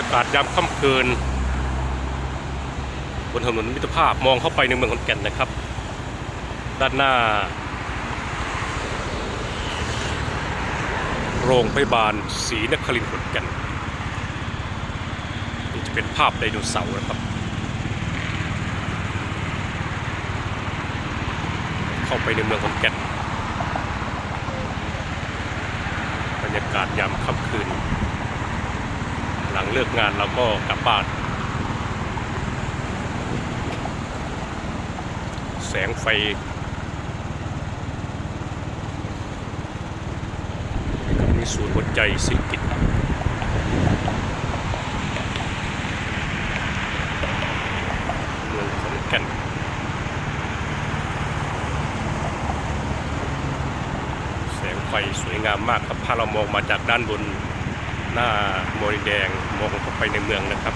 ยากาศยามค่ำคืน บนถนนมิตรภาพมองเข้าไปในเมืองขอนแก่นนะครับ ด้านหน้า โรงพยาบาลศรีนครินทร์ขอนแก่นนี่จะเป็นภาพไดโนเสาร์นะครับ เข้าไปในเมืองขอนแก่นบรรยากาศยามค่ำคืน เลิกงานเราก็กลับบ้าน แสงไฟมีศูนย์หัวใจสิกิจเมืองขอนแก่นแสงไฟสวยงามมากครับ ถ้าเรามองมาจากด้านบน หน้าโมริแดงมองเข้าไปในเมืองนะครับ